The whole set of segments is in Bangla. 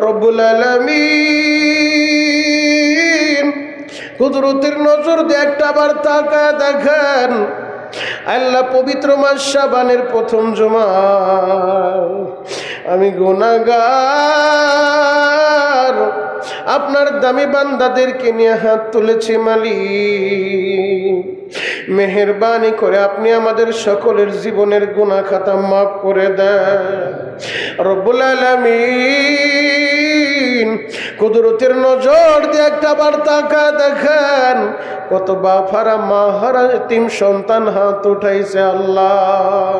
রব্বুল আলামিন। কুদরতের নজর দিয়ে একটা বার তাকায় দেখেন। আল্লাহ পবিত্র মাস সাবানের প্রথম জমা আমি গুনাগার আপনার দামি বান্দাদেরকে নিয়ে হাত তুলেছি মালিক। মেহরবানি করে আপনি আমাদের সকলের জীবনের গুণা খাতা মাফ করে দেন। রব্বুল আলামিন। কুদরতের নজর দিয়ে একটা বার তাকা দেখেন। কত বাফারা মা হারা এতিম সন্তান হাত উঠাইছে আল্লাহ।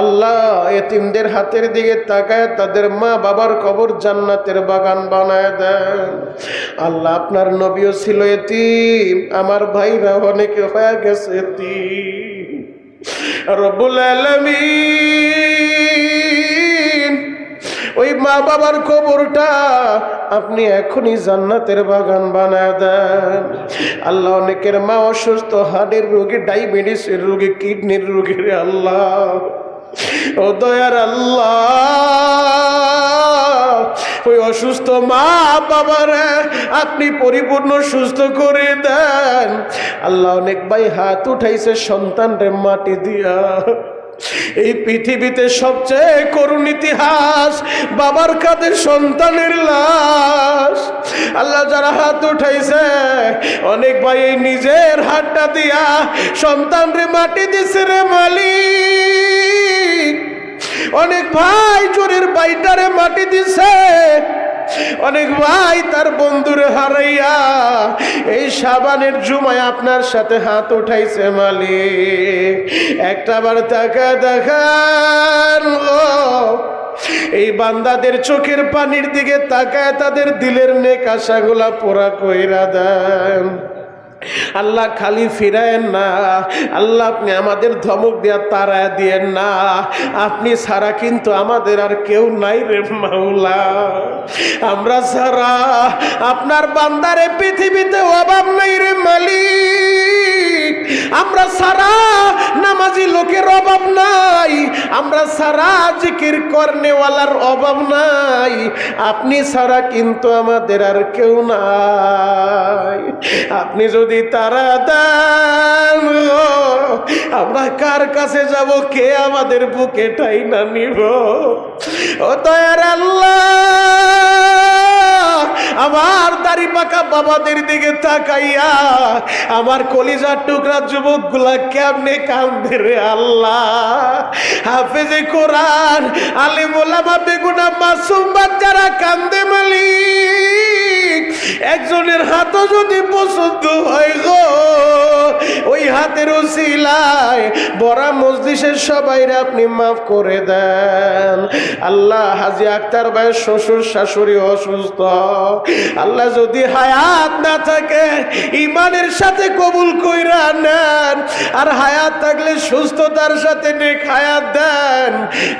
আল্লাহ এতিমদের হাতের দিকে তাকায়, তাদের মা বাবার কবর জান্নাতের বাগান বানায় দেন। আল্লাহ আপনার নবীও ছিল এতিম, আমার ভাইরা অনেকে হয়ে গেছে এতিম। রব্বুল আলামিন ওই মা বাবার কবরটা আপনি এখনই জান্নাতের বাগান বানায় দেন। আল্লাহ অনেকের মা অসুস্থ হার্টের রোগী, ডায়াবেটিসের রোগী, কিডনির রোগী, রে আল্লাহ। ও দয়ার আল্লাহ। ওই অসুস্থ মা বাবারে আপনি পরিপূর্ণ সুস্থ করে দেন। আল্লাহ অনেক ভাই হাত উঠাইছে, সন্তানরে মাটি দিয়া। এই পৃথিবীতে সবচেয়ে করুণ ইতিহাস, বাবার কাঁধে সন্তানের লাশ। আল্লাহ যারা হাত উঠাইছে, অনেক ভাই এই নিজের হাতটা দিয়া সন্তান রে মাটি দিছে রে মালিক। অনেক ভাই চোরের বাইটারে মাটি দিছে। অনেক ভাই তার বন্ধুরে হারাইয়া এই সাবানের জুমায় আপনার সাথে হাত উঠাইছে মালিক। একটা বার তাকা দেখান এই বান্দাদের চোখের পানির দিকে তাকায় তাদের দিলের নেক আশাগুলা পোড়া কইরা দেন। আল্লাহ খালি ফিরায়েন না। আল্লাহ আপনি আমাদের ধমক দেওয়া তারায় দিয়েন না। আপনি ছাড়া কিন্তু আমাদের আর কেউ নাই রে মাওলা। আমরা ছাড়া আপনার বান্দারে পৃথিবীতে অভাব নাই রে মালিক। আমরা সারা নামাজি লোকের অভাব নাই। আমরা সারা জিকির করনেওয়ালার অভাব নাই। আপনি ছাড়া কিন্তু আমাদের আর কেউ নাই। আপনি যদি তারা দেন আমরা কার কাছে যাব? কে আমাদের বুকে ঠাই না নিব? ও দয়ার আল্লাহ, আমার দাড়ি পাকা বাবাদের দিকে তাকাইয়া আমার কলিজার টুকরা যুবকগুলা কেমনে কান্দে রে আল্লাহ? হাফেজে কোরআন আলিম ওলামা বেগুনা মাসুম বাচ্চারা কান্দে মালিক। একজনের হাতও যদি পছন্দ হয় গো, ওই হাতের উসিলায় বড়া মজলিসের সবাইরে আপনি মাফ করে দেন। আল্লাহ হাজি আক্তার ভাইয়ের শ্বশুর শাশুড়ি অসুস্থ। আল্লাহ যদি হায়াত না থাকে ইমানের সাথে কবুল কইরা নেন। আর হায়াত থাকলে সুস্থতার সাথে নেক হায়াত দেন।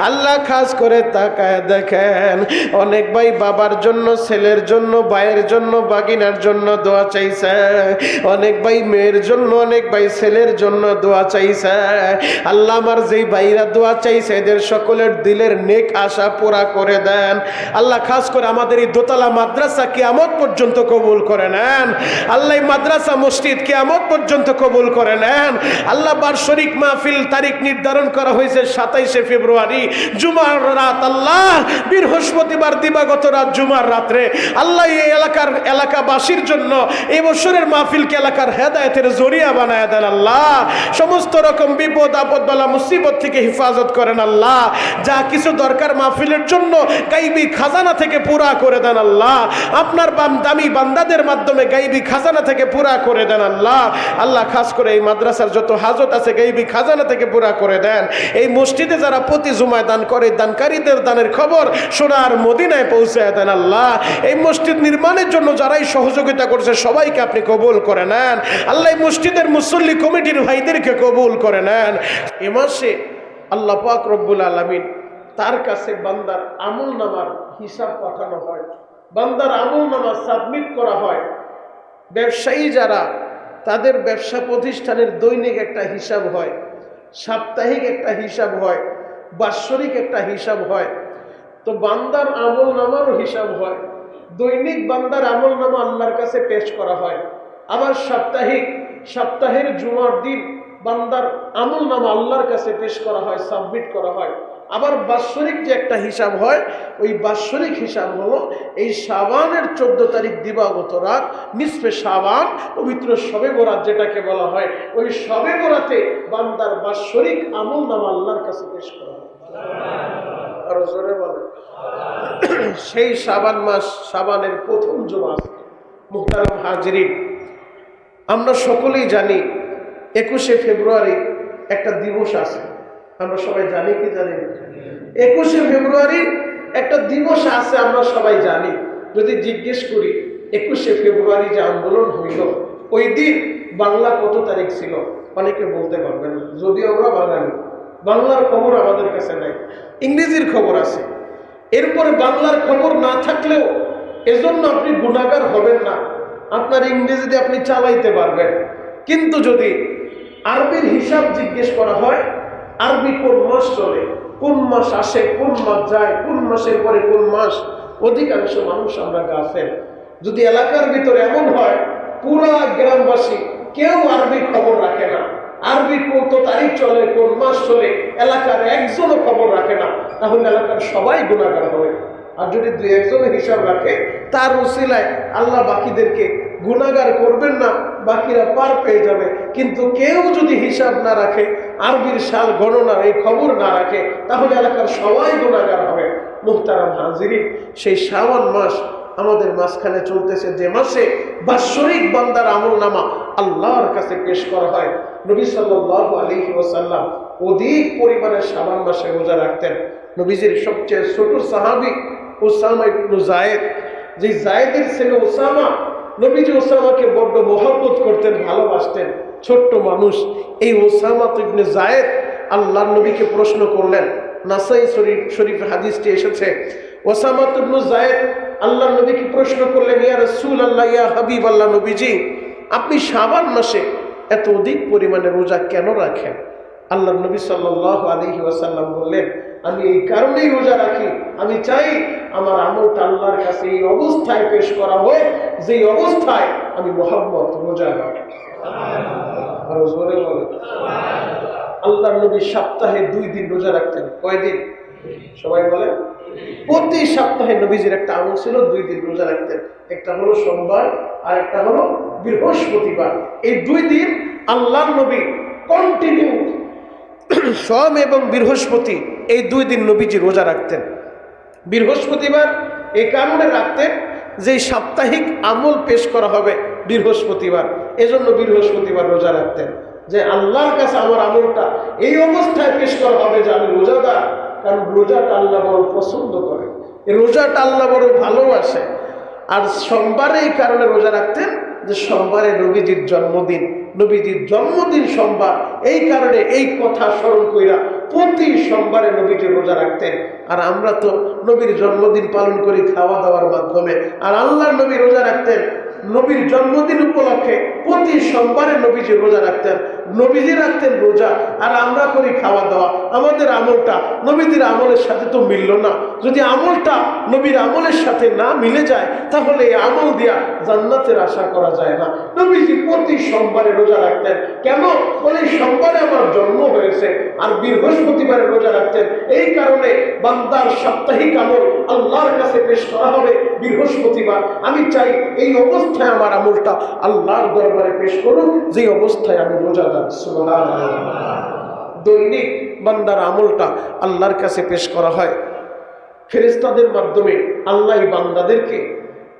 আল্লাহ খাস করে তাকায় দেখেন, অনেক ভাই বাবার জন্য, ছেলের জন্য, ভাইয়ের জন্য বাগিনার জন্য দোয়া চাইছে। অনেক ভাই মেয়ের জন্য, অনেক ভাই ছেলের জন্য দোয়া চাইছে। আল্লাহ আমার যেই ভাইরা দোয়া চাইছে, এদের সকলের দিলের নেক আশা পুরা করে দেন। আল্লাহ খাস করে আমাদের এই দোতলা মাদ্রাসা কিয়ামত পর্যন্ত কবুল করে নেন। আল্লাহ মাদ্রাসা, মসজিদ কিয়ামত পর্যন্ত কবুল করে নেন। আল্লাহ বার্ষরিক মাহফিল তারিখ নির্ধারণ করা হয়েছে সাতাইশে ফেব্রুয়ারি। জুমার রাত, আল্লাহ বৃহস্পতিবার দিবাগত রাত, জুমার রাত্রে। আল্লাহ এই এলাকার এলাকাবাসীর জন্য এই বছরের মাহফিলকে এলাকার হেদায়তের জরিয়া বানায় দেন আল্লাহ। সমস্ত রকম বিপদ, আপদ বলা, মুসিবত থেকে হেফাজত করেন আল্লাহ। যা কিছু দরকার মাহফিলের জন্য গাইবি খাজানা থেকে পুরা করে দেন আল্লাহ। আপনার বাম, দামি বান্দাদের মাধ্যমে গাইবি খাজানা থেকে পুরা করে দেন আল্লাহ। আল্লাহ খাস করে এই মাদ্রাসার যত হাজত আছে গাইবি খাজানা থেকে পুরা করে দেন। এই মসজিদে যারা প্রতি জুমায় দান করে, দানকারীদের দানের খবর সোনার মদিনায় পৌঁছায় দেন আল্লাহ। এই মসজিদ নির্মাণের জন্য যারাই সহযোগিতা করছে, সবাইকে আপনি কবুল করে নেন। আল্লাহ মসজিদের মুসল্লি কমিটির ভাইদেরকে কবুল করে নেন। এ মাসে আল্লাহ পাক রব্বুল আলমিন তার কাছে বান্দার আমল নামার হিসাব পাঠানো হয়। বান্দার আমল নামা সাবমিট করা হয়। ব্যবসায়ী যারা, তাদের ব্যবসা প্রতিষ্ঠানের দৈনিক একটা হিসাব হয়, সাপ্তাহিক একটা হিসাব হয়, বাৎসরিক একটা হিসাব হয়। তো বান্দার আমল নামারও হিসাব হয়। দৈনিক বান্দার আমল নামা আল্লাহর কাছে পেশ করা হয়। আবার সাপ্তাহিক, সপ্তাহের জুমার দিন বান্দার আমল নামা আল্লাহর কাছে পেশ করা হয়, সাবমিট করা হয়। আবার বাৎসরিক যে একটা হিসাব হয়, ওই বাৎসরিক হিসাব হলো এই সাবানের চোদ্দ তারিখ দিবাগত রাত, নিসফে সাবান পবিত্র সবে বরাত যেটাকে বলা হয়, ওই সবে বরাতে বান্দার বাৎসরিক আমল নামা আল্লাহর কাছে পেশ করা হয়। আরও জোরে বলে সেই সাবান মাস সাবানের প্রথম জমা মুহতারাম হাজরিন। আমরা সকলেই জানি একুশে ফেব্রুয়ারি একটা দিবস আছে। আমরা সবাই জানি কি জানি একুশে ফেব্রুয়ারি একটা দিবস আছে, আমরা সবাই জানি। যদি জিজ্ঞেস করি, একুশে ফেব্রুয়ারি যে আন্দোলন হইল, ওই দিন বাংলা কত তারিখ ছিল? অনেকে বলতে পারবেন না। যদিও আমরা বাঙালি, বাংলার খবর আমাদের কাছে নাই। ইংরেজির খবর আছে। এরপরে বাংলার খবর না থাকলেও এজন্য আপনি গুণাগার হবেন না। আপনার ইংরেজিতে আপনি চালাইতে পারবেন। কিন্তু যদি আরবির হিসাব জিজ্ঞেস করা হয়, আরবি কোন মাস চলে, কোন মাস আসে, কোন মাস যায়, কোন মাসের পরে কোন মাস, অধিকাংশ মানুষ আমরা গাফেল যদি এলাকার ভিতরে এমন হয়, পুরা গ্রামবাসী কেউ আরবি খবর রাখে না। আরবি কত তারিখ চলে, কোন মাস চলে, এলাকার একজনও খবর রাখে না, তাহলে এলাকার সবাই গুণাগার হবে। আর যদি দুই একজন হিসাব রাখে, তার উসিলায় আল্লাহ বাকিদেরকে গুণাগার করবেন না, বাকিরা পার পেয়ে যাবে। কিন্তু কেউ যদি হিসাব না রাখে, আরবির সাল গণনার এই খবর না রাখে, তাহলে এলাকার সবাই গুণাগার হবে। মুহতারাম হাজিরি সেই শ্রাবণ মাস আমাদের মাঝখানে চলতেছে যে মাসে বাৎসরিক বান্দার আমল নামা আল্লাহর কাছে পেশ করা হয়। নবী সাল্লাল্লাহু আলাইহি ওয়াসাল্লাম অধিক পরিমাণে শ্রাবণ মাসে রোজা রাখতেন। নবীজির সবচেয়ে ছোট সাহাবী ওসামা ইবনু জায়েদ। যে জায়েদের ছেলে ওসামা, নবীজি ওসামাকে বড্ড মোহব্বত করতেন, ভালোবাসতেন। ছোট্ট মানুষ। এই ওসামা ইবনে জায়েদ আল্লাহ নবীকে প্রশ্ন করলেন। নাসাই শরীফ শরীফ হাদিসটি এসেছে। ওসামা ইবনু জায়েদ আল্লাহর নবীকে প্রশ্ন করলেন, ইয়া রাসূল আল্লাহ ইয়া হাবিব আল্লাহ নবীজি, আপনি শাবান মাসে এত অধিক পরিমাণে রোজা কেন রাখেন? আল্লাহ নবী সাল্লাহ আলহি ওয়াসাল্লাম বললেন, আমি এই কারণেই রোজা রাখি। আমি চাই আমার আমলটা আল্লাহর কাছে এই অবস্থায় পেশ করা হয় যে অবস্থায় আমি মোহাম্মদ রোজা রাখি। আল্লাহ নবী সপ্তাহে দুই দিন রোজা রাখতেন। কয়দিন? সবাই বলে প্রতি সপ্তাহে নবীজির একটা আমল ছিল, দুই দিন রোজা রাখতেন। একটা হলো সোমবার, আর একটা হলো বৃহস্পতিবার। এই দুই দিন আল্লাহ নবী কন্টিনিউ সোম এবং বৃহস্পতি, এই দুই দিন নবীজি রোজা রাখতেন। বৃহস্পতিবার এই কারণে রাখতেন যে সাপ্তাহিক আমল পেশ করা হবে বৃহস্পতিবার। এজন্য বৃহস্পতিবার রোজা রাখতেন। যে আল্লাহর কাছে আমার আমলটা এই অবস্থায় পেশ করা হবে যে আমি রোজাদার কারণ রোজাটা আল্লাহ বড় পছন্দ করে। রোজাটা আল্লাহ বড় ভালোবাসে। আর সোমবারে এই কারণে রোজা রাখতেন যে সোমবারে নবীজির জন্মদিন। নবীজির জন্মদিন সোমবার। এই কারণে এই কথা স্মরণ কইরা প্রতি সোমবারে নবীজি রোজা রাখতেন। আর আমরা তো নবীর জন্মদিন পালন করি খাওয়া দাওয়ার মাধ্যমে। আর আল্লাহ নবী রোজা রাখতেন। নবীর জন্মদিন উপলক্ষে প্রতি সোমবারে নবীজি রোজা রাখতেন। নবীজি রাখতেন রোজা, আর আমরা করি খাওয়া দাওয়া আমাদের আমলটা নবীদের আমলের সাথে তো মিলল না। যদি আমলটা নবীর আমলের সাথে না মিলে যায়, তাহলে এই আমল দিয়া জান্নাতের আশা করা যায় না। নবীজি প্রতি সোমবারে রোজা রাখতেন। কেন? বলে সোমবারে আমার জন্ম হয়েছে, আর বৃহস্পতিবারে রোজা রাখতেন। এই কারণে বান্দার সাপ্তাহিক আমল আল্লাহর কাছে পেশ করা হবে বৃহস্পতিবার। আমি চাই এই অবস্থায় আমার আমলটা আল্লাহর দরবারে পেশ করুন যে অবস্থায় আমি রোজা। দৈনিক বান্দার আমলটা আল্লাহর কাছে পেশ করা হয়। ফেরেস্তাদের মাধ্যমে আল্লাহ বান্দাদেরকে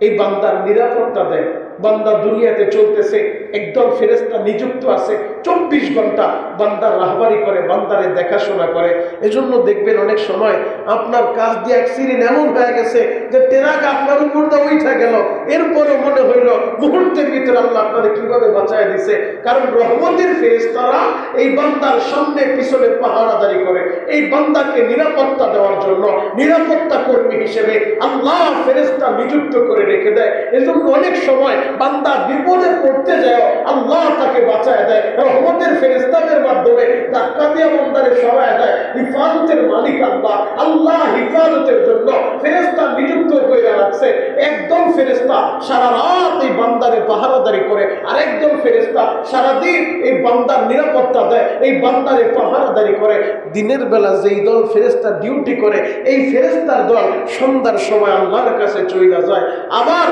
এই বান্দার নিরাপত্তা দেয়। বান্দা দুনিয়াতে চলতেছে একদম ফেরেস্তা নিযুক্ত আছে চব্বিশ ঘণ্টা বান্দার রাহবারি করে, বান্দারে দেখাশোনা করে। এজন্য দেখবেন অনেক সময় আপনার কাজ দিয়ে অ্যাক্সিডেন্ট এমন হয়ে গেছে যে টেরাক আপনার উপর দিয়ে উঠা গেল। এরপরে মনে হইল মুহূর্তের ভিতরে আল্লাহ আপনাদের কীভাবে বাঁচায় দিছে। কারণ রহমতের ফেরেস্তারা এই বান্দার সামনে পিছনে পাহারাদারি করে। এই বান্দাকে নিরাপত্তা দেওয়ার জন্য নিরাপত্তা কর্মী হিসেবে আল্লাহ ফেরেস্তা নিযুক্ত করে রেখে দেয়। এজন্য অনেক সময় বান্দা বিপদে পড়তে যায় আল্লাহ তাকে বাঁচায় দেয় রহমতের ফেরেস্তাদের মাধ্যমে ধাক্কা দিয়ে বন্দারে সবাই দেয় হিফাজতের মালিক আল্লাহ। আল্লাহ হিফাজতের জন্য ফেরেস্তা নিযুক্ত করে রাখছে একদম ফেরেস্তা সারা রাত এই বান্দারে পাহারাদারি করে আরেকজন ফেরেস্তা সারাদিন এই বান্দার নিরাপত্তা দেয়, এই বান্দারে পাহারাদারি করে। দিনের বেলা যেই দল ফেরেস্তা ডিউটি করে, এই ফেরেস্তার দল সন্ধ্যার সময় আল্লাহর কাছে চইলা যায়। আবার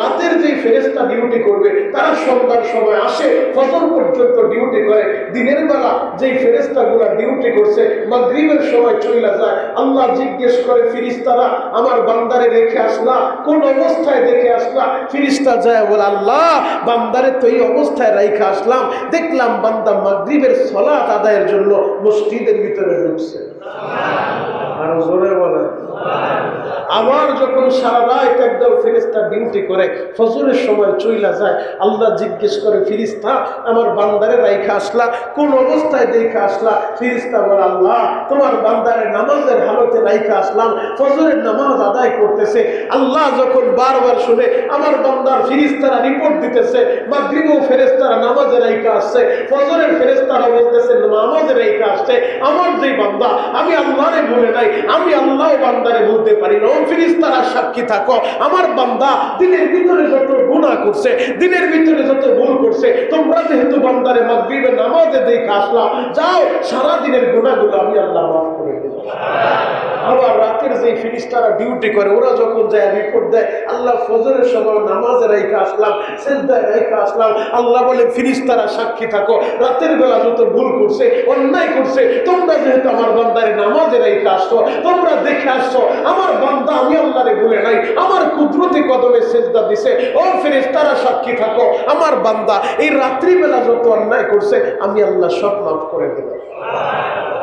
রাতের যে ফেরেস্তা ডিউটি করবে, তারা সন্ধ্যার সময় আসে, ফজর পর্যন্ত ডিউটি করে। দিনের বেলা যেই ফেরেস্তা গুলা ডিউটি করছে, মাগরিবের সময় চলে যায়। আল্লাহ জিজ্ঞেস করে ফিরিস্তারা আমার বান্দারে রেখে আসলা, কোন অবস্থায় দেখে আসলা? ফিরিস্তা যায়, বলে, আল্লাহ, বান্দারে তো এই অবস্থায় রেখে আসলাম। দেখলাম বান্দা মাগরিবের সলাত আদায়ের জন্য মসজিদের ভিতরে ঢুকছে। আর জোরে বলে আবার যখন সারা রাত একদল ফেরিস্তা ডিউটি করে, ফজরের সময় চইলা যায়, আল্লাহ জিজ্ঞেস করে ফিরিস্তা আমার বান্দারে রাইখা আসলা, কোন অবস্থায় দেখে আসলা? ফিরিস্তা বলে, আল্লাহ, তোমার বান্দারে নামাজের হালতে রাইখা আসলাম, ফজরের নামাজ আদায় করতেছে। আল্লাহ যখন বারবার শুনে, আমার বান্দার ফিরিস্তারা রিপোর্ট দিতেছে মাগরিব ফেরেস্তারা নামাজে রাইখা আসছে, ফজরের ফেরেস্তারা বলতেছে, নামাজে রাইখা আসছে, আমার যে বান্দা, আমি আল্লাহরে বলে নাই, আমি আল্লাহ বান্দারে বলতে পারি না ফিরিস ফিরিস্তারা সাক্ষী থাকো। আমার বান্দা দিনের ভিতরে যত গুণা করছে, দিনের ভিতরে যত ভুল করছে, তোমরা যেহেতু বান্দারে মাগরিবে নামাজে দেখে আসলাম, যাও সারা দিনের গুণাগুলো আমি আল্লাহ মাফ করে আবার রাতের যে ফিরিস্তারা ডিউটি করে, ওরা যখন যায় রিপোর্ট দেয়, আল্লাহ ফজরের সময় নামাজে রাইখা আসলাম, সেজদায় রাইখা আসলাম। আল্লাহ বলে, ফিরিস্তারা সাক্ষী থাকো। রাতের বেলা যত ভুল করছে, অন্যায় করছে, তোমরা যেহেতু আমার বান্দারে নামাজে রাইখা আসছো, তোমরা দেখে আসছো, আমার বান্দা আমি আল্লাহরে ভুলে নাই, আমার কুদরতি কদমে সেজদা দিছে। ও ফিরিস্তারা সাক্ষী থাকো, আমার বান্দা, এই রাত্রিবেলা যত অন্যায় করছে, আমি আল্লাহ সব মাফ করে দেব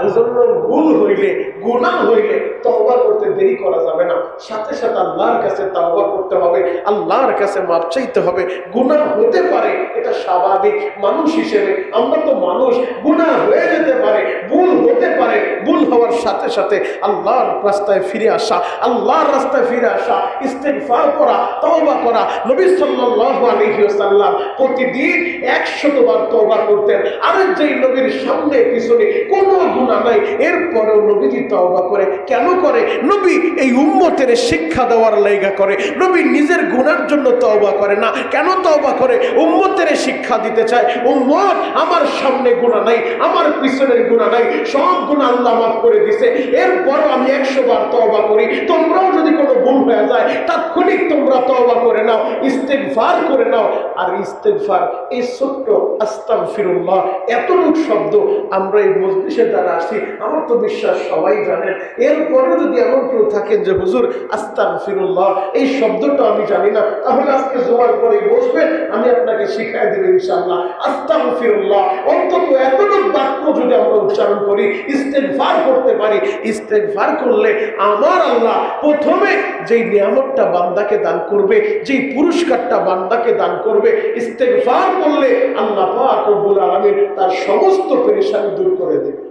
এই জন্য ভুল হইলে গুণা হইলে তওবা করতে দেরি করা যাবে না। সাথে সাথে আল্লাহর কাছে তওবা করতে হবে, আল্লাহর কাছে মাপ চাইতে হবে। গুনাহ হতে পারে, এটা স্বাভাবিক মানুষ হিসেবে। আমরা তো মানুষ, গুনাহ হয়ে যেতে পারে, ভুল হতে পারে। ভুল হওয়ার সাথে সাথে আল্লাহর রাস্তায় ফিরে আসা, আল্লাহর রাস্তায় ফিরে আসা, ইস্তেগফার করা, তওবা করা। নবী সাল্লাল্লাহু আলাইহি ওয়াসাল্লাম প্রতিদিন 100 বার তওবা করতেন। আর যেই নবীর সামনে, পিছনে কোনো গুনাহ নাই। এরপরেও নবীজি তওবা করে। কেন করে? নবী এই উম্মতের শিক্ষা দেওয়ার লাইগা করে। নবী নিজের গুনার জন্য তওবা করে না। কেন তওবা করে? উম্মতের শিক্ষা দিতে চায়। উম্মত, আমার সামনে গুনাহ নাই, আমার পিছনের গুনাহ নাই, সব গুনাহ আল্লাহ মাফ করে দিছে। এরপরও আমি একশো বার তওবা করি। তোমরাও যদি কোনো ভুল হয়ে যায়, তাৎক্ষণিক তোমরা তওবা করে নাও, ইস্তেগফার করে নাও। আর ইস্তেগফার, এই ছোট্ট আস্তাগফিরুল্লাহ, এতটুক শব্দ আমরা এই মজলিসে দ্বারা আসি আমার তো বিশ্বাস সবাই জানেন এরপরে যদি এমন কেউ থাকেন যে, হুজুর, আস্তাগফিরুল্লাহ, এই শব্দটা আমি জানি না, তাহলে আজকে জোয়ার পরে বসবেন, আমি আপনাকে শিখাই দেব ইনশাআল্লাহ। আস্তাগফিরুল্লাহ, অন্তত এতটুক বাক্য যদি আমরা উচ্চারণ করি, ইস্তেগফার করতে পারি। ইস্তেগফার করলে আমার আল্লাহ প্রথমে যেই নিয়ামতটা বান্দাকে দান করবে, যেই পুরস্কারটা বান্দাকে দান করবে, ইস্তেগফার করলে আল্লাহ পাক রব্বুল আলামিন তার সমস্ত পেরেশানি দূর করে দেবে।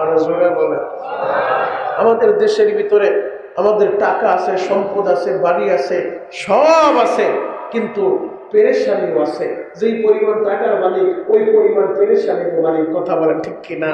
আরও জোরে বলে, আমাদের দেশের ভিতরে আমাদের টাকা আছে, সম্পদ আছে, বাড়ি আছে, সব আছে, কিন্তু পেরেশানিও আছে। যেই পরিমাণ টাকার মালিক, ওই পরিমাণ পেরেশানির মালিক, কথা বলেন ঠিক কিনা?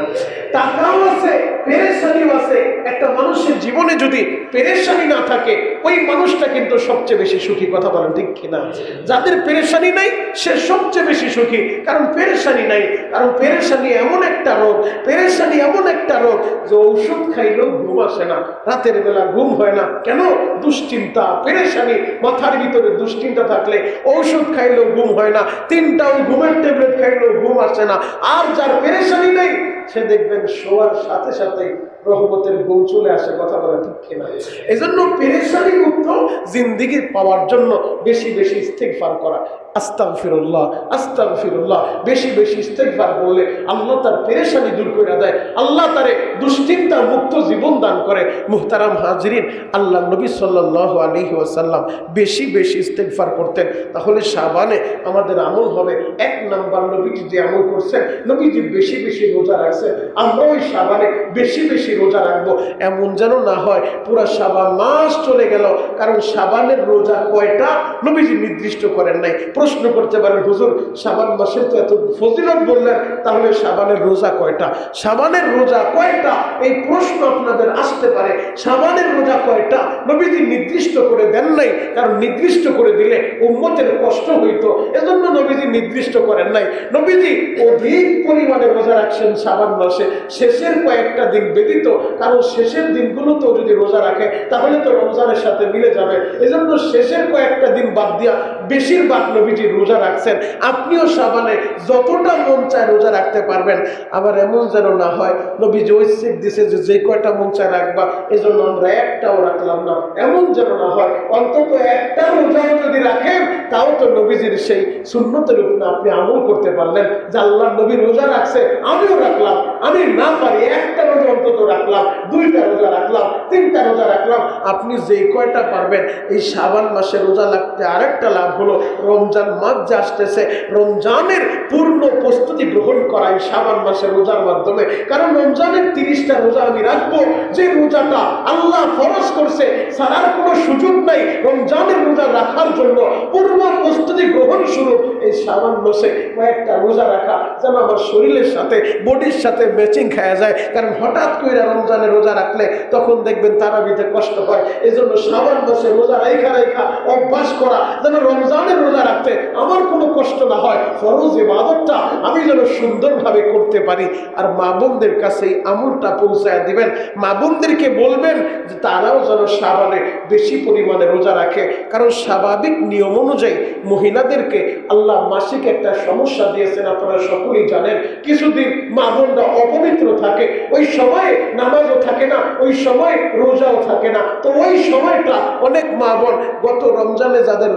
টাকাও আছে, পেরেশানিও আছে। একটা মানুষের জীবনে যদি পেরেশানি না থাকে, ওই মানুষটা কিন্তু সবচেয়ে বেশি সুখী, কথা বলেন ঠিক কিনা? যাদের পেরেশানি নাই, সে সবচেয়ে বেশি সুখী। কারণ পেরেশানি নাই, কারণ পেরেশানি এমন একটা রোগ, পেরেশানি এমন একটা রোগ যে ঔষধ খাইলেও ঘুম আসে না, রাতের বেলা ঘুম হয় না। কেন? দুশ্চিন্তা, পেরেশানি, মাথার ভিতরে দুশ্চিন্তা থাকলে ঔষধ খাইলেও ঘুম হয় না, তিনটাও ঘুমের ট্যাবলেট খাইলেও ঘুম আসে না। আর যার পেরেশানি নেই, সে দেখবেন শোয়ার সাথে সাথে রহমতের ঘুম চলে আসে, কথা বলা ঠিক কিনা এই জন্য পেরেশানি মুক্ত জিন্দিগি পাওয়ার জন্য বেশি বেশি ইস্তেগফার করা। আস্তাগ ফিরুল্লাহ আস্তাগ ফিরুল্লাহ বেশি বেশি ইস্তেগফার বললে আল্লাহ তার পেরেশানি দূর করে দেয়। আল্লাহ তারে দুশ্চিন্তা মুক্ত জীবন দান করে। মুহতারাম হাজরিন আল্লাহ নবী সাল্লাহ আলহি ওয়াসাল্লাম বেশি বেশি ইস্তেগফার করতেন। তাহলে সাবানে আমাদের আমল হবে। এক নাম্বার নবীজি যে আমল করছেন, নবীজি বেশি বেশি রোজা রাখছেন। আমরা ওই সাবানে বেশি বেশি রোজা রাখব। এমন যেন না হয়, পুরা সাবান মাস চলে গেল, কারণ সাবানের রোজা কয়টা? নবীজি নির্দিষ্ট করেন নাই। প্রশ্ন করতে পারেন, হুজুর, সাবান মাসের তো এত ফজিলত বললেন, তাহলে সাবানের রোজা কয়টা? সাবানের রোজা কয়টা? এই প্রশ্ন আপনাদের আসতে পারে। সাবানের রোজা কয়টা? নবীজি নির্দিষ্ট করে দেন নাই, কারণ নির্দিষ্ট করে দিলে উম্মতের কষ্ট হইতো। এজন্য নবীজি নির্দিষ্ট করেন নাই। নবীজি অধিক পরিমাণে রোজা রাখছেন সাবান মাসে। শেষের কয়েকটা দিন ব্যতীত কারণ শেষের দিনগুলো তো যদি রোজা রাখে, তাহলে তো রমজানের সাথে মিলে যাবে। এজন্য শেষের কয়েকটা দিন বাদ দিয়া বেশিরভাগ নবীজি রোজা রাখছেন। আপনিও সাবানে যতটা মন চায় রোজা রাখতে পারবেন। আবার এমন যেন না হয়, নবীজি ঐচ্ছিক দিছে যে যে কয়টা মন চায় রাখবা, এজন্য আমরা একটাও রাখলাম না। এমন যেন না হয়, অন্তত একটা রোজাও যদি রাখেন, তাও তো নবীজির সেই শূন্যতের উপরে আপনি আমল করতে পারলেন। যে আল্লাহ নবী রোজা রাখছে, আমিও রাখলাম। আমি না পারি একটা রোজা অন্তত রাখলাম, দুইটা রোজা রাখলাম, তিনটা রোজা রাখলাম। আপনি যে কয়টা পারবেন, এই সাবান মাসে রোজা লাগতে আরেকটা লাভ হলো, রমজান মাস যে আসতেছে, রমজানের পূর্ণ প্রস্তুতি গ্রহণ করাই শ্রাবণ মাসে রোজার মাধ্যমে। কারণ রমজানের তিরিশটা রোজা আমি রাখব, যে রোজাটা আল্লাহ ফরজ করছে সারার কোনো সুযোগ নাই। রমজানের রোজা রাখার জন্য পূর্ণ প্রস্তুতি গ্রহণ শুরু এই সামান্য সে কয়েকটা রোজা রাখা যেন আমার শরীরের সাথে বডির সাথে ম্যাচিং খাওয়া যায়। কারণ হঠাৎ করে রমজানে রোজা রাখলে তখন দেখবেন তারা তারাবিতে কষ্ট হয় এই জন্য শ্রাবণ সে রোজা রাইখা রাইখা অভ্যাস করা, যেন রমজানের রোজা রাখতে আমার কোনো কষ্ট না হয়, ফরজ ইবাদতটা আমি যেন সুন্দরভাবে করতে পারি। আর মা বোনদের কাছে এই আমলটা পৌঁছায় দিবেন। মা বোনদেরকে বলবেন যে তারাও যেন সাবানে বেশি পরিমাণে রোজা রাখে। কারণ স্বাভাবিক নিয়ম অনুযায়ী মহিলাদেরকে আল্লাহ মাসিক একটা সমস্যা দিয়েছেন, আপনারা সকলেই জানেন। কিছুদিন মা বোনরা অপবিত্র থাকে, ওই সময়ে নামাজও থাকে না, ওই সময় রোজাও থাকে না। তো ওই সময়টা অনেক মা বোন গত রমজানে যাদের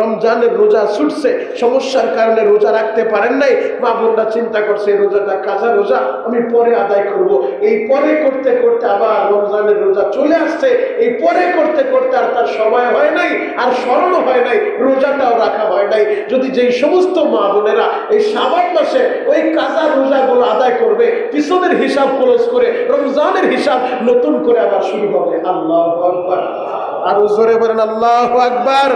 রমজানের রোজা ছুটছে, সমস্যার কারণে রোজা রাখতে পারেন নাই। মা বোনরা চিন্তা করছে রোজাটা কাজা রোজা? আমি পরে আদায় করব। এই পরে করতে করতে আবার রমজানের রোজা চলে আসছে। এই পরে করতে করতে আর তার সময় হয় নাই, আর স্মরণ হয় নাই, রোজাটাও রাখা হয় নাই। যদি যেই সমস্ত মা বোনেরা এই সাবান মাসে ওই কাজা রোজাগুলো আদায় করবে, পিছনের হিসাব ক্লোজ করে, রমজানের হিসাব নতুন করে আবার শুরু হবে। আল্লাহ আকবার। আরও জোরে বলেন, আল্লাহ আকবার।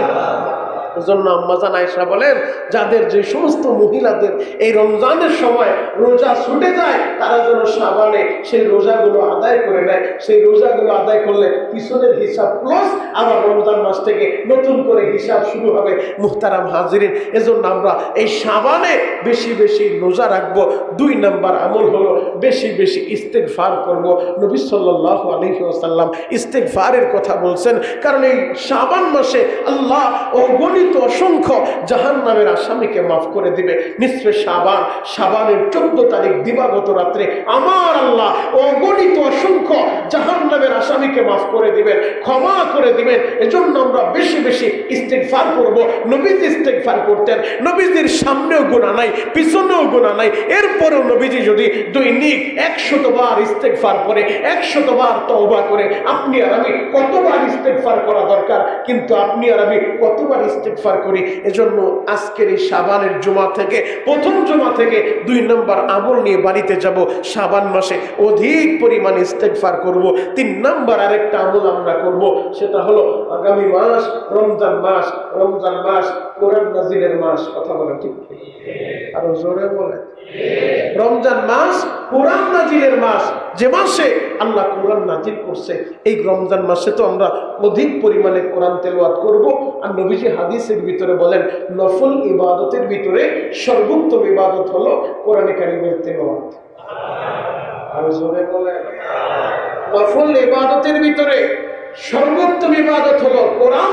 জন্য আম্মাজান আয়সা বলেন, যাদের যে সমস্ত মহিলাদের এই রমজানের সময় রোজা ছুটে যায়, তারা যেন সাবানে সেই রোজাগুলো আদায় করে নেয়। সেই রোজাগুলো আদায় করলে পিছনের হিসাব প্লাস আবার রমজান মাস থেকে নতুন করে হিসাব শুরু হবে মুহতারাম হাজিরিন। এজন্য আমরা এই সাবানে বেশি বেশি রোজা রাখব। দুই নাম্বার আমল হলো বেশি বেশি ইস্তেকফার করব। নবী সাল্লাহ আলহি আসাল্লাম ইস্তেকফারের কথা বলছেন, কারণ এই সাবান মাসে আল্লাহ অগণিত অসংখ্য জাহান নামের আসামিকে মাফ করে দিবে। নিশ্চয় সাবান সাবানের চোদ্দ তারিখ দিবাগত রাত্রে আমার আল্লাহ অগণিত অসংখ্য জাহান নামের আসামিকে মাফ করে দিবেন, ক্ষমা করে দিবেন। এজন্য আমরা বেশি বেশি ইস্তেকফার করব। নবীজি ইস্তেকফার করতেন, নবীজির সামনেও গুণা নাই, পিছনেও গুণা নাই। এরপরেও নবীজি যদি দৈনিক একশতবার ইস্তেকফার করে একশতবার তওবা করে, আপনি আর আমি কতবার ইস্তেকফার করা দরকার? কিন্তু আপনি আর আমি কতবার ইস্তেকফার করি। এজন্য আজকের এই সাবানের জমা থেকে, প্রথম জমা থেকে দুই নম্বর আমল নিয়ে বাড়িতে যাব। সাবান মাসে অধিক পরিমাণে ইস্তেকফার করব। তিন নম্বর আরেকটা আমল আমরা করব, সেটা হলো আগামী মাস, রমজান মাস রমজান মাস, কোরআন নাজিলের মাস, কথা বলা ঠিক আরও জোরে বলে রমজান মাস কোরআন নাজিলের মাস। যে মাসে আল্লাহ কোরআন নাজিল করছে, এই রমজান মাসে তো আমরা অধিক পরিমাণে কোরআন তেলাওয়াত করব। আর নবীজি হাদিসের ভিতরে বলেন, নফল ইবাদতের ভিতরে সর্বোত্তম ইবাদত হলো কোরআনে কারিমের তেলাওয়াত। আরও জোরে বলে নফল ইবাদতের ভিতরে সর্বোত্তম ইবাদত হলো কোরআন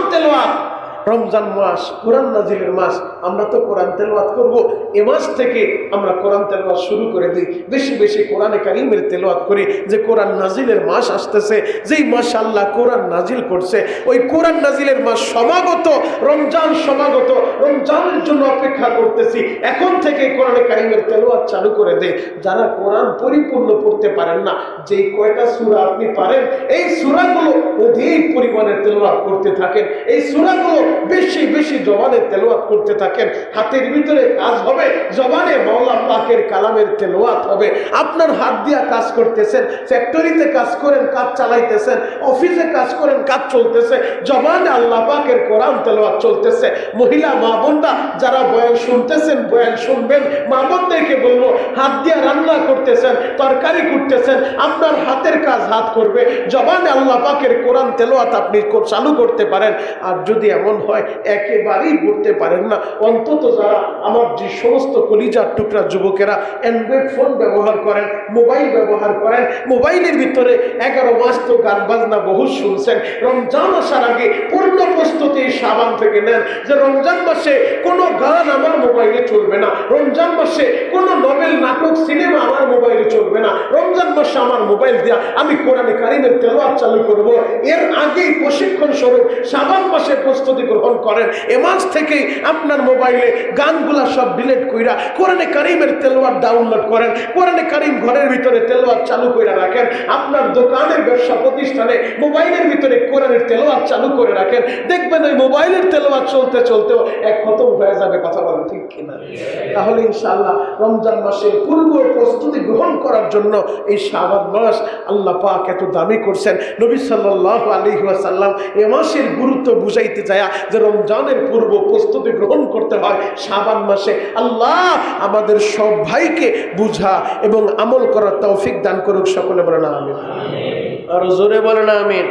রমজান মাস, কোরআন নাজিলের মাস, আমরা তো কোরআন তেলাওয়াত করব। এ মাস থেকে আমরা কোরআন তেলওয়াত শুরু করে দিই। বেশি বেশি কোরআনে কারিমের তেলাওয়াত করি যে কোরআন নাজিলের মাস আসতেছে। যেই মাস আল্লাহ কোরআন নাজিল করছে, ওই কোরআন নাজিলের মাস সমাগত, রমজান সমাগত, রমজানের জন্য অপেক্ষা করতেছি। এখন থেকে কোরআনে কারিমের তেলাওয়াত চালু করে দেয় যারা কোরআন পরিপূর্ণ পড়তে পারেন না, যেই কয়টা সূরা আপনি পারেন, এই সুরাগুলো অধিক পরিমাণে তেলাওয়াত করতে থাকেন। এই সূরাগুলো বেশি বেশি জবানে তেলোয়াত করতে থাকেন। হাতের ভিতরে কাজ হবে, জবানে মাওলা পাকের কালামের তেলোয়াত হবে। আপনার হাত দিয়া কাজ করতেছেন, ফ্যাক্টরিতে কাজ করেন, কাজ চালাইতেছেন, অফিসে কাজ করেন, কাজ চলতেছে। জবানে আল্লাহ পাকের কোরআন তেলোয়াত চলতেছে। মহিলা, মা, বোনরা যারা বয়ান শুনতেছেন, বয়ান শুনবেন, মা বোনদেরকে বলব, হাত দিয়া রান্না করতেছেন, তরকারি করতেছেন, আপনার হাতের কাজ হাত করবে। জবানে আল্লাহ পাকের কোরআন তেলোয়াত আপনি চালু করতে পারেন। আর যদি এমন হয়, একেবারেই করতে পারেন না। অন্তত যারা আমার যে সমস্ত কলিজার টুকরা যুবকেরা অ্যান্ড্রয়েড ফোন ব্যবহার করেন মোবাইল ব্যবহার করেন, মোবাইলের ভিতরে এগারো মাস তো গান বাজনা বহু শুনছেন। রমজান আসার আগে পূর্ণ প্রস্তুতি সাবান থেকে নেন যে রমজান মাসে কোনো গান আমার মোবাইলে চলবে না। রমজান মাসে কোনো নভেল, নাটক, সিনেমা আমার মোবাইলে চলবে না। রমজান মাসে আমার মোবাইল দিয়া, আমি কোরআনে কারিমের তেলোয়ার চালু করব। এর আগেই প্রশিক্ষণ স্বরূপ সাবান মাসে প্রস্তুতি গ্রহণ করেন। এ মাস থেকেই আপনার মোবাইলে গানগুলা সব ডিলেট কইরা কোরআনে কারিমের তেলোয়ার ডাউনলোড করেন, কোরআনে কারিম ঘরের ভিতরে তেলোয়ার চালু করে রাখেন, আপনার দোকানের ব্যবসা প্রতিষ্ঠানে মোবাইলের ভিতরে কোরআনের তেলোয়ার চালু করে রাখেন। দেখবেন ওই মোবাইলের তেলোয়ার চলতে চলতেও এক খতম হয়ে যাবে, কথা বলেন ঠিক কিনা? তাহলে ইনশাআল্লাহ রমজান মাসের পূর্ব প্রস্তুতি গ্রহণ করার জন্য এই শাবান মাস আল্লাহ পাক এত দামি করছেন। নবী সাল্লাহ আলী ওয়াসাল্লাম এ মাসের গুরুত্ব বুঝাইতে যায় যে রমজানের পূর্ব প্রস্তুতি গ্রহণ করতে হয় সাবান মাসে, আল্লাহ আমাদের সব ভাইকে বুঝা এবং আমল করার তৌফিক দান করুক, সকলে বলে না আমি আরও জোরে বলে না আমিন।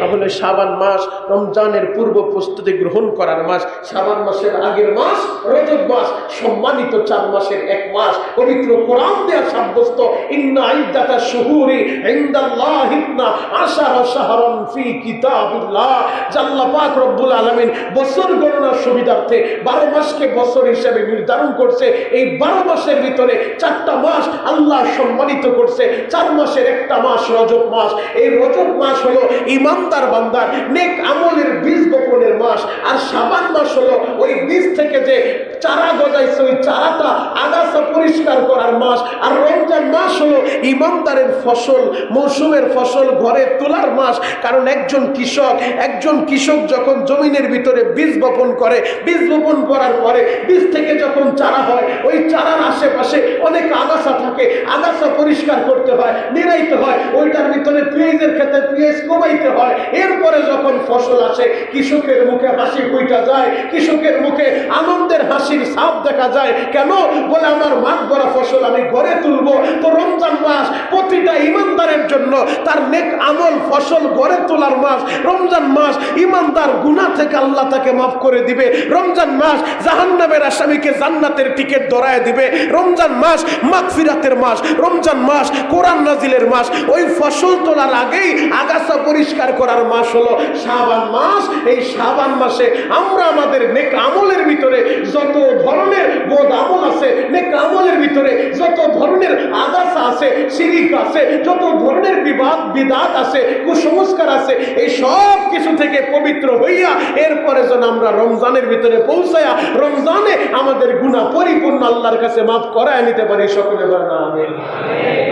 তাহলে শাবান মাস রমজানের পূর্ব প্রস্তুতি গ্রহণ করার মাস, শাবান মাসের আগের মাস, রজব মাস, সম্মানিত চার মাসের এক মাস, পবিত্র কোরআন দেয়া সাব্যস্ত, ইন্না ইদ্দাতা শুহুরি ইনদাল্লাহ ইবনা আশারা শাহরান ফি কিতাবিল্লাহ। জাল্লা পাক রব্বুল আলামিন বছর গণনার সুবিধার্থে বারো মাসকে বছর হিসেবে নির্ধারণ করছে। এই বারো মাসের ভিতরে চারটা মাস আল্লাহ সম্মানিত করছে। চার মাসের একটা মাস রজব মাস এই রজব মাস হলো ইমানদার বান্দার নেক আমলের বীজ বপনের মাস। আর সাবান মাস হলো ওই বীজ থেকে যে চারা গজাইছে, ওই চারাটা আগাছা পরিষ্কার করার মাস। আর রমজান মাস হলো ইমানদারের ফসল মৌসুমের ফসল ঘরে তোলার মাস। কারণ একজন কৃষক একজন কৃষক যখন জমিনের ভিতরে বীজ বপন করে, বীজ বপন করার পরে বীজ থেকে যখন চারা হয়, ওই চারার আশেপাশে অনেক আগাছা থাকে। আগাছা পরিষ্কার করতে হয়, নিরাইতে হয়, ওইটার ভিতরে পেঁয়াজের ক্ষেত্রে পেঁয়াজ কমাইতে হয়। এরপরে যখন ফসল আসে, কৃষকের মুখে হাসি কইটা যায়, কৃষকের মুখে আনন্দের হাসির ছাপ দেখা যায়। কেন? বলে, আমার মাঠ ভরা ফসল আমি ঘরে তুলবো। তো রমজান মাস প্রতিটা ইমানদারের জন্য তার নেক আমল ফসল ঘরে তোলার মাস। রমজান মাস ইমানদার গুনাহ থেকে আল্লাহ তাকে মাফ করে দিবে। রমজান মাস জাহান্নামের আসামিকে জান্নাতের টিকিট ধরায় দিবে। রমজান মাস মাগফিরাতের মাস। রমজান মাস কোরআন নাজিলের মাস। ওই ফসল তোলার আগেই আগাছা পরিষ্কার করার মাস হলো শাবান মাস। এই শাবান মাসে আমরা আমাদের নেক আমলের ভিতরে যত ধরনের বোধ আমল আছে, নেক আমলের ভিতরে যত ধরনের আগাছা আছে, শিরিক আছে, যত ধরনের বিবাদ, বিদাত আছে, কুসংস্কার আছে, এই সব কিছু থেকে পবিত্র হইয়া এরপরে যেন আমরা রমজানের ভিতরে পৌঁছায়া রমজানে আমাদের গুণা পরিপূর্ণ আল্লাহর কাছে মাফ করায় নিতে পারি। সকলে বলেন আমিন।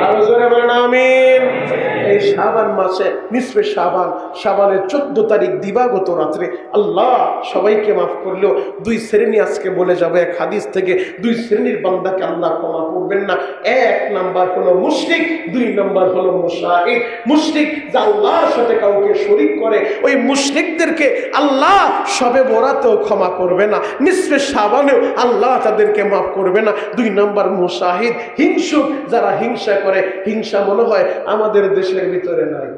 আরও জোরে বলেন আমিন। এই শাবান মাসে নিসবে শাবান, শাবানের চোদ্দ তারিখ দিবাগত রাত্রে আল্লাহ সবাইকে মাফ করলেও দুই শ্রেণি আজকে বলে যাবে, এক হাদিস থেকে, দুই শ্রেণির বান্দাকে আল্লাহ ক্ষমা করবেন না। এক নাম্বার হলো মুশরিক, দুই নাম্বার হলো মুশাহিদ মুশরিক যা আল্লাহর সাথে কাউকে শরিক করে, ওই মুশরিকদেরকে আল্লাহ সবে বরাতেও ক্ষমা করবে না নিসবে শাবানেও আল্লাহ তাদেরকে মাফ করবে না। দুই নাম্বার মুশাহিদ, হিংসুক, যারা হিংসা করে, হিংসা মনে হয় আমাদের ভিতরে নাই।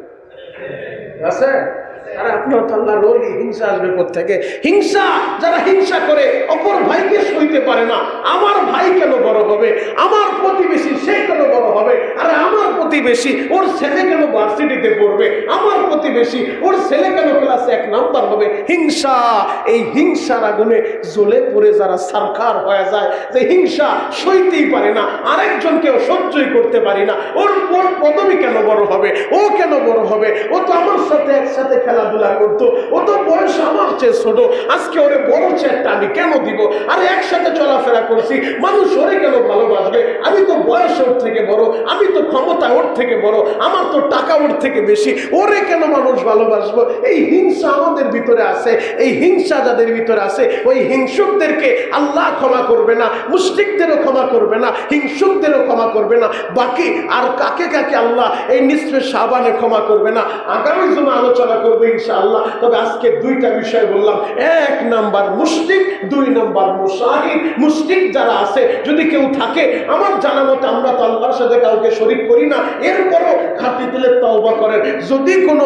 আছে? আর আপনার তো আল্লাহ রোলই হিংসা আসবে থেকে? হিংসা, যারা হিংসা করে, অপর ভাইকে সইতে পারে না। আমার ভাই কেন বড় হবে? আমার প্রতিবেশী, সে কেন বড় হবে? আরে আমার প্রতিবেশী, ওর ছেলে কেন ভার্সিটিতে পড়বে? আমার প্রতিবেশী, ওর ছেলে কেন ক্লাসে এক নাম্বার হবে? হিংসা, এই হিংসার আগুনে জ্বলে পড়ে যারা সরকার হয়ে যায়, যে হিংসা সইতেই পারে না, আরেকজনকেও সহ্যই করতে পারি না। ওর পদবি কেন বড় হবে? ও কেন বড় হবে? ও তো আমার সাথে একসাথে খেলাধুলা করতো। ও তো বয়স আমার চেয়ে ছোট। আজকে ওরে বড় চেয়ারটা আমি কেন দিব? আরে একসাথে চলাফেরা করছি। মানুষ ওরে কেন ভালোবাসবে? আমি তো বয়স ওর থেকে বড়। আমি তো ক্ষমতা ওর থেকে বড়। আমার তো টাকা ওর থেকে বেশি। ওরে কেন মানুষ ভালোবাসবো? এই হিংসা আমাদের ভিতরে আছে। এই হিংসা যাদের ভিতরে আছে, ওই হিংসুকদেরকে আল্লাহ ক্ষমা করবে না মুসলিকদেরও ক্ষমা করবে না, হিংসুকদেরও ক্ষমা করবে না। বাকি আর কাকে কাকে আল্লাহ এই নিঃশ্বে সাবানে ক্ষমা করবে না? আগামী জমা আলোচনা করব ইনশাআল্লাহ। তবে আজকে দুইটা বিষয় বললাম। এক নাম্বার মুসলিম দুই নাম্বার মুসাহিদ মুসলিম যারা আছে, যদি কেউ থাকে, আমার জানা মতো আমরা তো আল্লাহর সাথে কাউকে শরিক করি না। এরপরও খাটি দিলে তওবা করেন। যদি কোনো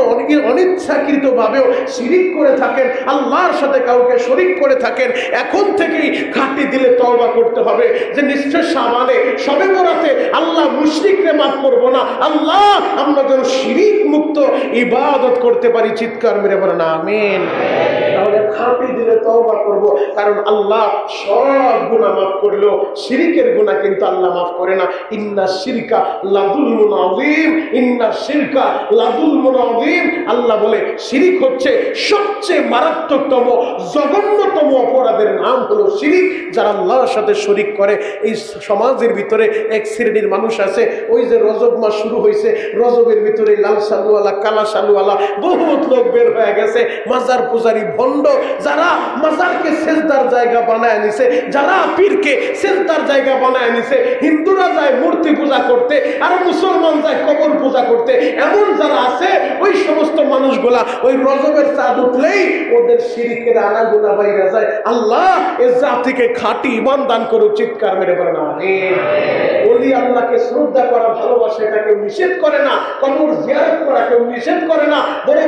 অনিচ্ছাকৃত ভাবেও শিরিক করে থাকেন, আল্লাহর সাথে কাউকে শরিক করে থাকেন, এখন থেকেই খাটি দিলে তওবা করতে হবে। যে নিশ্চয় সামানে সবে বরাতে আল্লাহ মুশরিকরে মাফ করব না। আল্লাহ আমরা যেন শিরিক মুক্ত ইবাদত করতে পারি চিৎকার মেরে বলেন, আমিন। তাহলে খাঁটি দিলে তওবা করব, কারণ আল্লাহ সব মাফ করলেও শিরিকের কিন্তু আল্লাহ মাফ করে না। ইন্না শিরকা ইন্না শিরকা আল্লাহ বলে, শিরিক হচ্ছে সবচেয়ে মারাত্মকতম, জঘন্যতম অপরাধের নাম হলো শিরিক, যারা আল্লাহর সাথে শরিক করে। এই সমাজের ভিতরে এক শ্রেণির মানুষ আছে, ওই যে রজব মাস শুরু হয়েছে, রজবের ভিতরে লাল সালুওয়ালা, কালা সালুওয়ালা, বহুত লোক বের হয়ে গেছে। মাজার পূজারি ভণ্ড, যারা মাজারকে সেজদার জায়গা বানায় নিছে, যারা পীরকে সেজদার জায়গা বানায় নিছে, হিন্দুরা যায় মূর্তি পূজা করতে, আর মুসলমান যায় কবর পূজা করতে। এমন যারা আছে, ওই সমস্ত মানুষগুলা ওই রজবের চাঁদ উঠলেই ওদের শিরিকের আনাগুলা বাইরে যায়। আল্লাহ এ জাতিকে খাঁটি ইমান দান করুক, চিৎকার মেরে বলেন না ওলি আল্লাহকে শ্রদ্ধা করা, ভালোবাসা এটা কেউ নিষেধ করে না, কবর জিয়ারত করা কেউ নিষেধ করে না বড়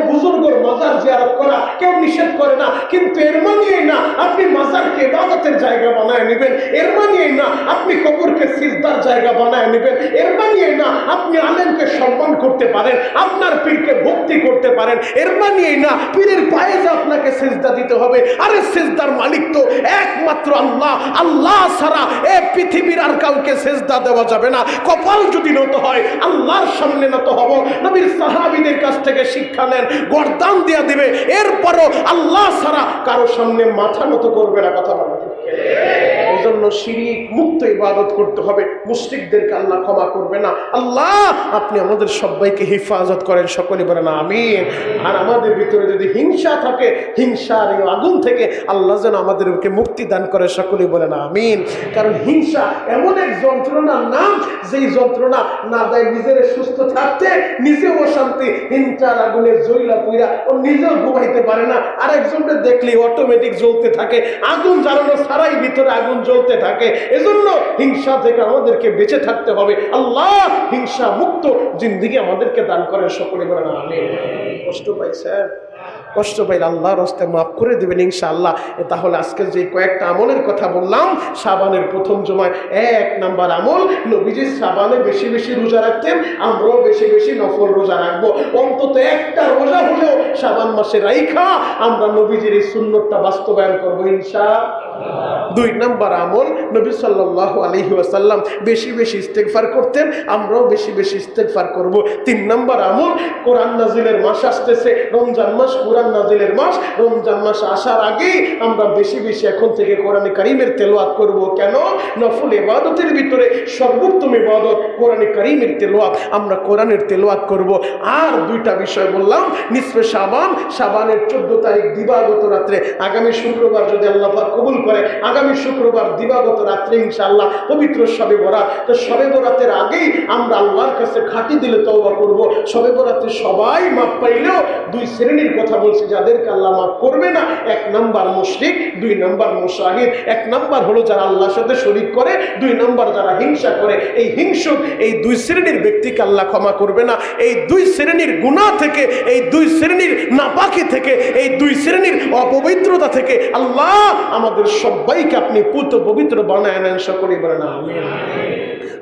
মাজার জিয়ারত করা কেউ নিষেধ করে না, কিন্তু এর না আপনি মাজারকে ইবাদতের জায়গা বানায় নেবেন, এর না আপনি কবরকে সিজদার জায়গা বানায় নেবেন, এর না আপনি আলেমকে সম্মান করতে পারেন, আপনার পীরকে ভক্তি করতে পারেন, এর না পীরের পায়ে যে আপনাকে সেজদা দিতে হবে, আরে সেজদার মালিক তো একমাত্র আল্লাহ আল্লাহ ছাড়া এ পৃথিবীর আর কাউকে সেজদা দেওয়া যাবে না, কপাল যদি নত হয়, আল্লাহর সামনে নত হব, নবীর সাহাবিদের কাছ থেকে শিক্ষা নেন গরদান দিয়া দিবে এরপরও আল্লাহ ছাড়া কারও সামনে মাথা নত করবে না কথা বলা এই জন্য শিরিক মুক্ত ইবাদত করতে হবে। মুসলিকদেরকে আল্লাহ ক্ষমা করবে না। আল্লাহ, আপনি আমাদের সবাইকে হেফাজত করেন, সকলে আমিন। আর আমাদের ভিতরে যদি হিংসা থাকে, হিংসার এই আগুন থেকে আল্লাহ যেন আমাদেরকে মুক্তি দান করে, সকলে বলেন আমিন। কারণ হিংসা এমন এক যন্ত্রণার নাম, যেই যন্ত্রণা না দেয় নিজের সুস্থ থাকতে, নিজেও অশান্তি, হিংসার আগুনে জইলা পুইরা ও নিজেও ঘুমাইতে পারে না। আর একজনকে দেখলে অটোমেটিক জ্বলতে থাকে, আগুন জ্বালানো ছাড়াই ভিতরে আগুন জ্বলতে থাকে। এজন্য হিংসা থেকে আমাদেরকে বেঁচে থাকতে হবে। আল্লাহ হিংসা মুক্ত জিন্দিগি আমাদেরকে দান করেন সকলে বলেন আমি কষ্ট পাই, স্যার। কষ্ট পাইলে আল্লাহর হস্তে মাফ করে দেবেন, ইনশাআল্লাহ। এ তাহলে আজকে যে কয়েকটা আমলের কথা বললাম, সাবানের প্রথম জমায় এক নাম্বার আমল, নবীজি সাবানে বেশি বেশি রোজা রাখতেন, আমরাও বেশি বেশি নফল রোজা রাখব। অন্তত একটা রোজা হলেও সাবান মাসে রাইখা আমরা নবীজির এই সুন্নতটা বাস্তবায়ন করব, ইনশা দুই নাম্বার আমল নবী সাল্লাহ আলহি আসাল্লাম বেশি বেশি ইস্তেকফার করতেন, আমরাও বেশি বেশি ইস্তেকফার করব। তিন নাম্বার আমল, কোরআন নাজিলের মাস আসতেছে, রমজান মাস কোরআন নাজিলের মাস, রমজান মাস আসার আগেই আমরা বেশি বেশি এখন থেকে কোরআনে কারিমের তেলোয়াত করব। কেন? নফল এবাদতের ভিতরে সর্বোত্তম ইবাদত কোরআনে কারিমের তেলোয়াত আমরা কোরআনের তেলোয়াত করব। আর দুইটা বিষয় বললাম, নিসফে সাবান সাবানের চোদ্দ তারিখ দিবাগত রাত্রে, আগামী শুক্রবার যদি আল্লাহ কবুল করে আগামী শুক্রবার দিবাগত রাত্রে ইনশাআল্লাহ পবিত্র সবে বরাত। তো সবে বরাতের আগেই আমরা আল্লাহর কাছে খাটি দিলে তওবা করব। সবে বরাতে সবাই মাপ পাইলেও দুই শ্রেণির কথা বলছি, যাদেরকে আল্লাহ মাফ করবে না, এক নাম্বার মুশরিক, দুই নাম্বার মুশাহিদ। এক নাম্বার হলো যারা আল্লাহর সাথে শরিক করে, দুই নাম্বার যারা হিংসা করে। এই হিংসুক, এই দুই শ্রেণির ব্যক্তিকে আল্লাহ ক্ষমা করবে না। এই দুই শ্রেণির গুণা থেকে, এই দুই শ্রেণির নাপাকি থেকে, এই দুই শ্রেণির অপবিত্রতা থেকে আল্লাহ আমাদের সবাইকে আপনি পুত পবিত্র বানায় নেন সকলে বলেন আমি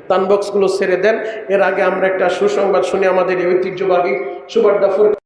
দান বক্সগুলো ছেড়ে দেন। এর আগে আমরা একটা সুসংবাদ শুনে আমাদের ঐতিহ্যবাহী সুবার্দাফুর